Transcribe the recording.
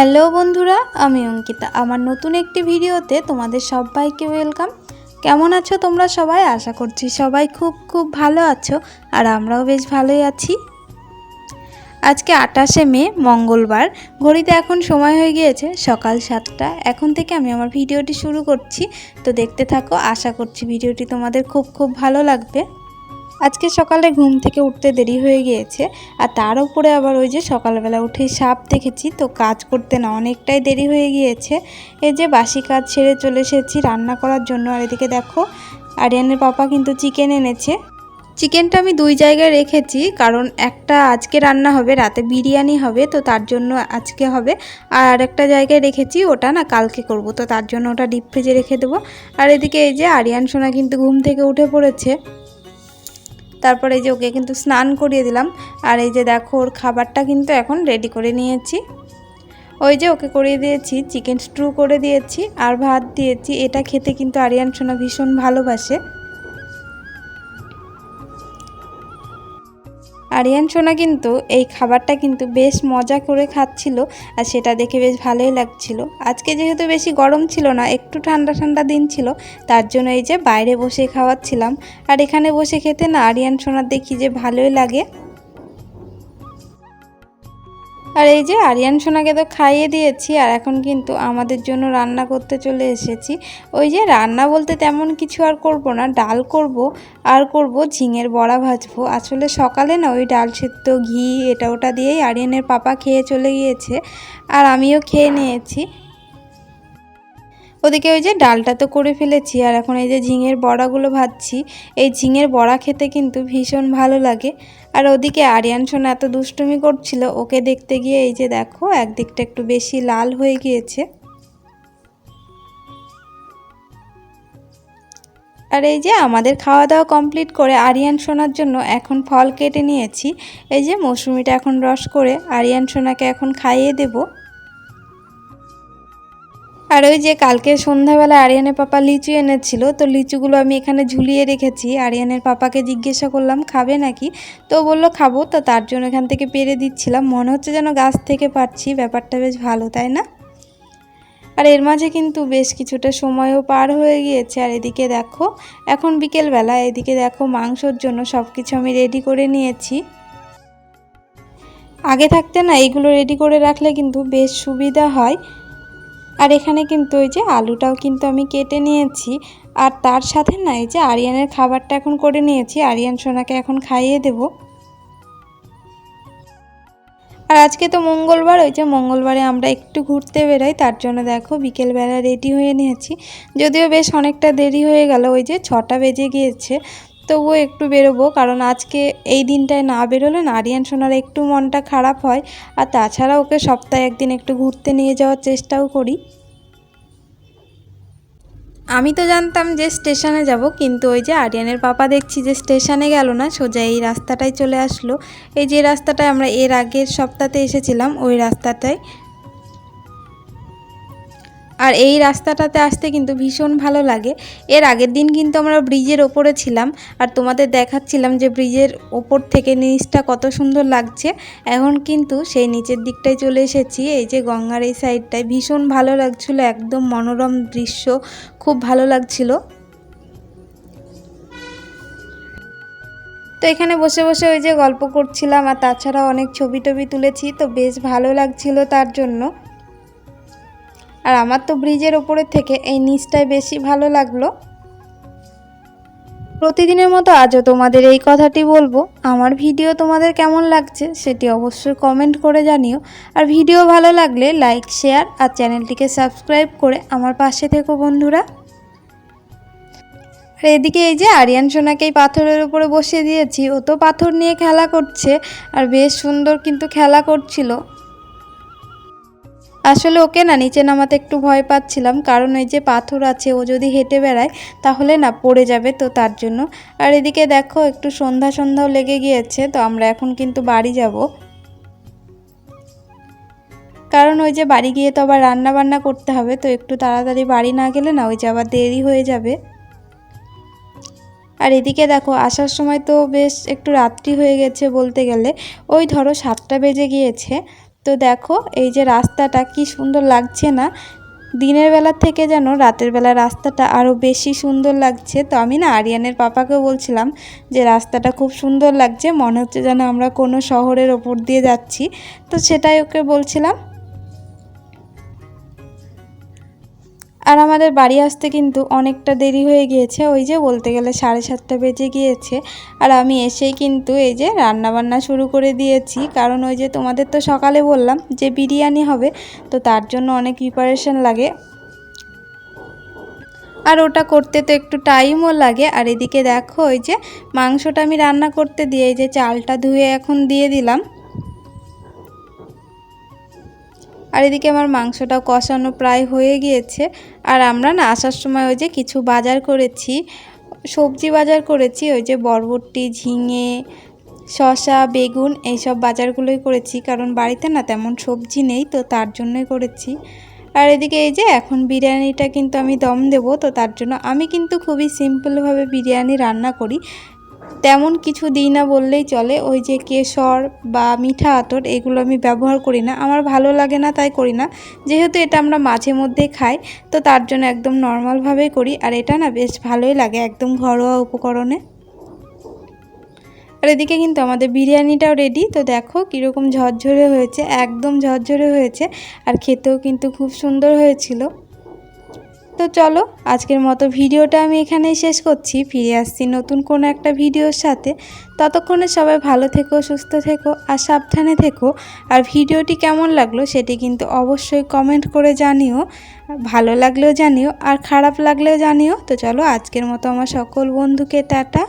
Hello বন্ধুরা, আমি অঙ্কিতা। আমার নতুন একটি ভিডিওতে তোমাদের সবাইকে ওয়েলকাম। কেমন আছো তোমরা সবাই? আশা করছি সবাই খুব খুব ভালো আছো আর আমরাও বেশ ভালোই আছি। আজকে আটাশে মে, মঙ্গলবার। ঘড়িতে এখন সময় হয়ে গিয়েছে সকাল সাতটা। এখন থেকে আমি আমার ভিডিওটি শুরু করছি। তো দেখতে থাকো, আশা করছি ভিডিওটি তোমাদের খুব খুব ভালো লাগবে। আজকে সকালে ঘুম থেকে উঠতে দেরি হয়ে গিয়েছে আর তার উপরে আবার ওই যে সকালবেলা উঠেই সাপ দেখেছি, তো কাজ করতে না অনেকটাই দেরি হয়ে গিয়েছে। এই যে বাসি কাজ ছেড়ে চলে এসেছি রান্না করার জন্য। আর এদিকে দেখো, আরিয়ানের পাপা কিন্তু চিকেন এনেছে। চিকেনটা আমি দুই জায়গায় রেখেছি, কারণ একটা আজকে রান্না হবে, রাতে বিরিয়ানি হবে, তো তার জন্য আজকে হবে। আর একটা জায়গায় রেখেছি, ওটা না কালকে করব, তো তার জন্য ওটা ডিপ ফ্রিজে রেখে দেবো। আর এদিকে এই যে আরিয়ান সোনা কিন্তু ঘুম থেকে উঠে পড়েছে। তারপরে এই যে ওকে কিন্তু স্নান করিয়ে দিলাম। আর এই যে দেখো, ওর খাবারটা কিন্তু এখন রেডি করে নিয়েছি। ওই যে ওকে করিয়ে দিয়েছি চিকেন স্ট্রু করে দিয়েছি, আর ভাত দিয়েছি। এটা খেতে কিন্তু আরিয়ান সোনা ভীষণ ভালোবাসে। আরিয়ান সোনা কিন্তু এই খাবারটা কিন্তু বেশ মজা করে খাচ্ছিল আর সেটা দেখে বেশ ভালোই লাগছিল। আজকে যেহেতু বেশি গরম ছিল না, একটু ঠান্ডা ঠান্ডা দিন ছিল, তার জন্য এই যে বাইরে বসে খাওয়াচ্ছিলাম। আর এখানে বসে খেতে না আরিয়ান সোনা দেখি যে ভালোই লাগে। আর এই যে আরিয়ান সোনাকে তো খাইয়ে দিয়েছি, আর এখন কিন্তু আমাদের জন্য রান্না করতে চলে এসেছি। ওই যে রান্না বলতে তেমন কিছু আর করব না, ডাল করব, আর করব ঝিঙের বড়া ভাজবো। আসলে সকালে না ওই ডাল সেদ্ধ, ঘি, এটা ওটা দিয়েই আরিয়ানের পাপা খেয়ে চলে গিয়েছে, আর আমিও খেয়ে নিয়েছি। ওদিকে ওই যে ডালটা তো করে ফেলেছি, আর এখন এই যে ঝিঙের বড়াগুলো ভাজছি, এই ঝিঙের বড়া খেতে কিন্তু ভীষণ ভালো লাগে। আর ওদিকে আরিয়ান সোনা এত দুষ্টুমি করছিল, ওকে দেখতে গিয়ে এই যে দেখো, একদিকটা একটু বেশি লাল হয়ে গিয়েছে। আর এই যে আমাদের খাওয়া দাওয়া কমপ্লিট করে আরিয়ান সোনার জন্য এখন ফল কেটে নিয়েছি। এই যে মৌসুমিটা এখন রস করে, আরিয়ান সোনাকে এখন খাইয়ে দেবো। আর ওই যে কালকে সন্ধ্যাবেলা আরিয়ানের পাপা লিচু এনেছিল, তো লিচুগুলো আমি এখানে ঝুলিয়ে রেখেছি। আরিয়ানের পাপাকে জিজ্ঞাসা করলাম, খাবে নাকি? তো বলল, খাব। তো তার জন্য এখান থেকে পেরে দিচ্ছিলাম। মনে হচ্ছে যেন গাছ থেকে পাচ্ছি ব্যাপারটা বেশ ভালো, তাই না? আর এর মাঝে কিন্তু বেশ কিছুটা সময়ও পার হয়ে গিয়েছে। আর এদিকে দেখো, এখন বিকেলবেলা, এদিকে দেখো মাংসর জন্য সব কিছু আমি রেডি করে নিয়েছি। আগে থাকতে না, এইগুলো রেডি করে রাখলে কিন্তু বেশ সুবিধা হয়। আর এখানে কিন্তু ওই যে আলুটাও কিন্তু আমি কেটে নিয়েছি। আর তার সাথে না এই যে আরিয়ানের খাবারটা এখন করে নিয়েছি। আরিয়ান সোনাকে এখন খাইয়ে দেব। আর আজকে তো মঙ্গলবার, ওই যে মঙ্গলবারে আমরা একটু ঘুরতে বেরোই, তার জন্য দেখো বিকেলবেলা রেডি হয়ে নিয়েছি। যদিও বেশ অনেকটা দেরি হয়ে গেল, ওই যে ছটা বেজে গিয়েছে। তবুও একটু বেরোবো, কারণ আজকে এই দিনটায় না বেরোলে না, আরিয়ান সোনার একটু মনটা খারাপ হয়। আর তাছাড়া ওকে সপ্তাহে একদিন একটু ঘুরতে নিয়ে যাওয়ার চেষ্টাও করি। আমি তো জানতাম যে স্টেশনে যাব, কিন্তু ওই যে আরিয়ানের পাপা দেখছি যে স্টেশনে গেল না, সোজা এই রাস্তাটাই চলে আসলো। এই যে রাস্তাটায় আমরা এর আগের সপ্তাহতে এসেছিলাম, ওই রাস্তাটায় আর এই রাস্তাটাতে আসতে কিন্তু ভীষণ ভালো লাগে। এর আগের দিন কিন্তু আমরা ব্রিজের ওপরে ছিলাম, আর তোমাদের দেখাচ্ছিলাম যে ব্রিজের ওপর থেকে নিচটা কত সুন্দর লাগছে। এখন কিন্তু সেই নিচের দিকটায় চলে এসেছি, এই যে গঙ্গার এই সাইডটায়। ভীষণ ভালো লাগছিল, একদম মনোরম দৃশ্য, খুব ভালো লাগছিল। তো এখানে বসে বসে ওই যে গল্প করছিলাম, আর তাছাড়া অনেক ছবি টবি তুলেছি, তো বেশ ভালো লাগছিল তার জন্য। আর আমার তো ব্রিজের ওপরের থেকে এই নিচটাই বেশি ভালো লাগল। প্রতিদিনের মতো আজও তোমাদের এই কথাটি বলব। আমার ভিডিও তোমাদের কেমন লাগছে সেটি অবশ্যই কমেন্ট করে জানিও। আর ভিডিও ভালো লাগলে লাইক শেয়ার আর চ্যানেলটিকে সাবস্ক্রাইব করে আমার পাশে থেকো বন্ধুরা। আর এদিকে এই যে আরিয়ান সোনাকে এই পাথরের উপরে বসিয়ে দিয়েছি। ও তো পাথর নিয়ে খেলা করছে আর বেশ সুন্দর কিন্তু খেলা করছিল। আসলে ওকে না নিচে নামাতে একটু ভয় পাচ্ছিলাম, কারণ ওই যে পাথর আছে, ও যদি হেঁটে বেড়ায় তাহলে না পড়ে যাবে তো তার জন্য। আর এদিকে দেখো, একটু সন্ধ্যা সন্ধ্যাও লেগে গিয়েছে, তো আমরা এখন কিন্তু বাড়ি যাব। কারণ ওই যে বাড়ি গিয়ে তো আবার রান্না বান্না করতে হবে, তো একটু তাড়াতাড়ি বাড়ি না গেলে না ওই যে আবার দেরি হয়ে যাবে। আর এদিকে দেখো, আসার সময় তো বেশ একটু রাত্রি হয়ে গেছে বলতে গেলে। ওই ধরো সাতটা বেজে গিয়েছে তো দেখো, এই যে রাস্তাটা কি সুন্দর লাগছে না? দিনের বেলার থেকে যেন রাতের বেলা রাস্তাটা আরও বেশি সুন্দর লাগছে। তো আমি না আরিয়ানের পাপাকে বলছিলাম যে রাস্তাটা খুব সুন্দর লাগছে, মনে হচ্ছে যেন আমরা কোনো শহরের ওপর দিয়ে যাচ্ছি। তো সেটাই ওকে বলছিলাম। আর আমাদের বাড়ি আসতে কিন্তু অনেকটা দেরি হয়ে গিয়েছে। ওই যে বলতে গেলে সাড়ে সাতটা বেজে গিয়েছে। আর আমি এসেই কিন্তু এই যে রান্নাবান্না শুরু করে দিয়েছি। কারণ ওই যে তোমাদের তো সকালে বললাম যে বিরিয়ানি হবে, তো তার জন্য অনেক প্রিপারেশন লাগে। আর ওটা করতে তো একটু টাইমও লাগে। আর এদিকে দেখো, ওই যে মাংসটা আমি রান্না করতে দিয়ে এই যে চালটা ধুয়ে এখন দিয়ে দিলাম। আর এদিকে আমার মাংসটাও কষানো প্রায় হয়ে গিয়েছে। আর আমরা না আসার সময় ওই যে কিছু বাজার করেছি, সবজি বাজার করেছি, ওই যে বরবটি, ঝিঙে শশা বেগুন এইসব বাজারগুলোই করেছি। কারণ বাড়িতে না তেমন সবজি নেই, তো তার জন্যই করেছি। আর এদিকে এই যে এখন বিরিয়ানিটা কিন্তু আমি দম দেব, তো তার জন্য আমি কিন্তু খুবই সিম্পলভাবে বিরিয়ানি রান্না করি। তেমন কিছু দিই না বললেই চলে। ওই যে কেশর বা মিঠা আতর, এগুলো আমি ব্যবহার করি না। আমার ভালো লাগে না, তাই করি না। যেহেতু এটা আমরা মাঝে মধ্যে খাই, তো তার জন্য একদম নর্মালভাবেই করি। আর এটা না বেশ ভালোই লাগে একদম ঘরোয়া উপকরণে। আর এদিকে কিন্তু আমাদের বিরিয়ানিটাও রেডি তো দেখো কীরকম ঝরঝরে হয়েছে, একদম ঝরঝরে হয়েছে। আর খেতেও কিন্তু খুব সুন্দর হয়েছিল। তো চলো, আজকের মতো ভিডিওটা আমি এখানেই শেষ করছি। ফিরে আসছি নতুন কোনো একটা ভিডিওর সাথে। ততক্ষণে সবাই ভালো থেকো, সুস্থ থেকো আর সাবধানে থেকো। আর ভিডিওটি কেমন লাগল সেটি কিন্তু অবশ্যই কমেন্ট করে জানিও। ভালো লাগলেও জানিও আর খারাপ লাগলেও জানিও। তো চলো, আজকের মতো আমার সকল বন্ধুকে টাটা।